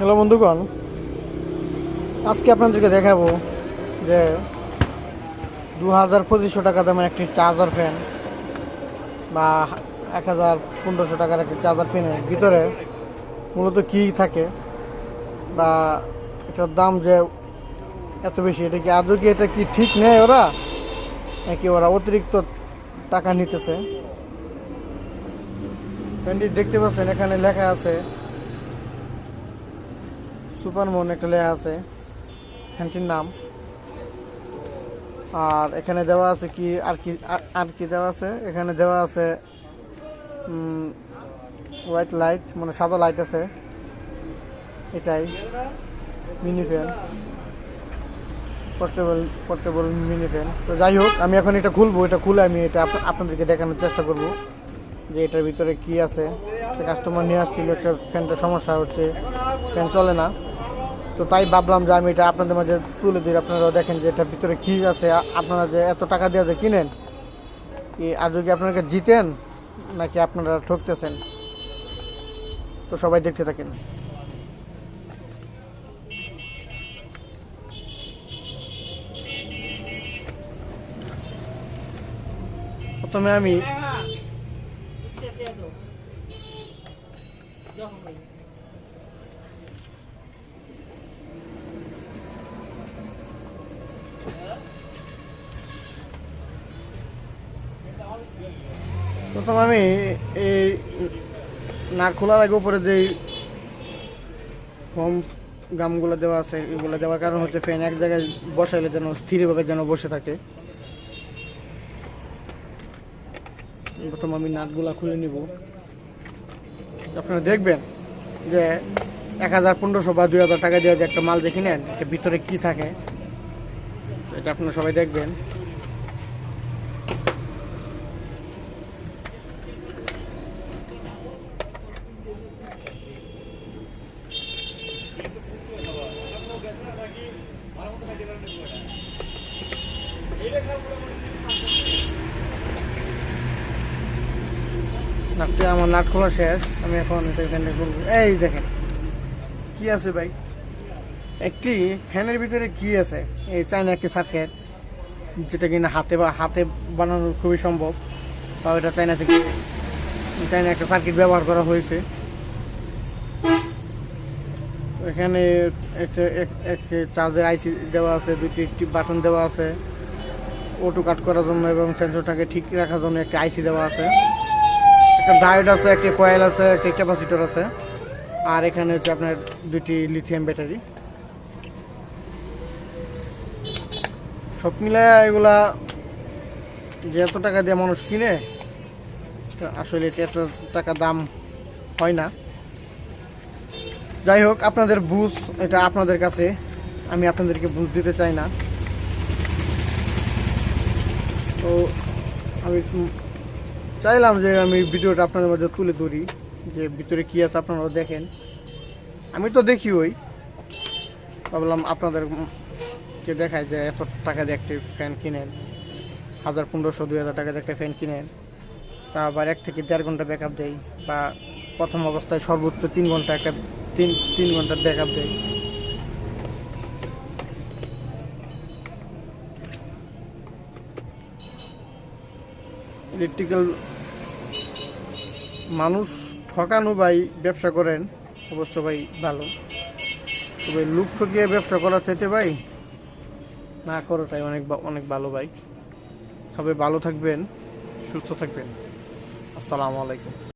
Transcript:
Hello বন্ধুগণ। আজকে আপনাদেরকে দেখাবো যে দু হাজার পঁচিশশো টাকা দামের একটি চার্জার ফ্যান বা এক হাজার পনেরোশো টাকার একটি চার্জার ফ্যানের ভিতরে মূলত কী থাকে বা এটার দাম যে এত বেশি, এটা কি আদৌ কি এটা কি ঠিক নেই ওরা? নাকি ওরা অতিরিক্ত টাকা নিতেছে? ফ্যানটি দেখতে পাচ্ছেন, এখানে লেখা আছে সুপারমন একটা লেখা আছে ফ্যানটির নাম। আর এখানে দেওয়া আছে কি, আর কি আর কি দেওয়া আছে? এখানে দেওয়া আছে হোয়াইট লাইট মানে সাদা লাইট আছে। এটাই mini fan portable portable mini fan তো যাই হোক, আমি এখন এটা খুলবো, এটা খুলে আমি এটা আপনাদেরকে দেখানোর চেষ্টা করব যে এটার ভিতরে কি আছে। কাস্টমার নিয়ে আসছিল, একটা ফ্যানটা সমস্যা হচ্ছে ফ্যান চলে না। তো তাই ভাবলাম যে আমি এটা আপনাদের মাঝে তুলে দিই আপনারা দেখেন যে এটার ভিতরে কি আছে আপনারা যে এত টাকা দিয়ে যে কিনেন, কি আর যদি আপনাকে জিতেন, নাকি আপনারা ঠকতেছেন? তো সবাই দেখতে থাকেন। প্রথমে আমি প্রথম আমি এই নাক খোলার আগে উপরে যেই হোম গামগুলো দেওয়া আছে, এগুলো দেওয়ার কারণ হচ্ছে ফ্যান এক জায়গায় বসাইলে যেন স্থিরভাবে যেন বসে থাকে। প্রথম আমি নাটগুলা খুলে নিব। আপনারা দেখবেন যে এক হাজার পনেরোশো বা দুই হাজার টাকা দিয়ে যে একটা মাল যে কিনেন এটা ভিতরে কি থাকে? এটা আপনারা সবাই দেখবেন। আমার নাট খোলা শেষ, আমি এখানে এই দেখেন, কি আছে ভাই? একটি ফ্যানের ভিতরে কি আছে? এই চাইনা একটি সার্কেট যেটা কিনা হাতে বা হাতে বানানো খুবই সম্ভব। তাও এটা চাইনা থেকে চাইনা একটা সার্কিট ব্যবহার করা হয়েছে। এখানে চার্জের আইসি দেওয়া আছে দুটি একটি বাটন দেওয়া আছে। অটো কাট করার জন্য এবং সেন্সরটাকে ঠিক রাখার জন্য একটা আইসি দেওয়া আছে। একটা ডায়োড আছে, একটা কয়েল আছে, একটা ক্যাপাসিটর আছে। আর এখানে হচ্ছে আপনার দুটি লিথিয়াম ব্যাটারি সব মিলায় এগুলা যে এত টাকা দিয়ে মানুষ কিনে আসলে এত টাকা দাম হয় না। যাই হোক, আপনাদের বুঝ, এটা আপনাদের কাছে। আমি আপনাদেরকে বুঝ দিতে চাই না। তো আমি চাইলাম যে আমি ভিডিওটা আপনাদের মধ্যে তুলে ধরি, যে ভিতরে কি আছে আপনারা দেখেন। আমি তো দেখি ওই। ভাবলাম আপনাদের কে দেখায় যে এত টাকা দিয়ে একটি ফ্যান কিনেন? হাজার পনেরোশো, দুই হাজার টাকা দিয়ে একটা ফ্যান কিনেন। তা আবার এক থেকে দেড় ঘণ্টা ব্যাকআপ দেয় বা প্রথম অবস্থায় সর্বোচ্চ তিন ঘণ্টা একটা তিন তিন ঘণ্টার ব্যাকআপ দেয়। ইলেকট্রিক্যাল মানুষ ঠকানো ভাই ব্যবসা করেন, অবশ্য ভাই ভালো। তবে লুক ঠকিয়ে ব্যবসা করা চাইতে ভাই না করাটাই অনেক অনেক ভালো ভাই। সবাই ভালো থাকবেন সুস্থ থাকবেন। আসসালামু আলাইকুম।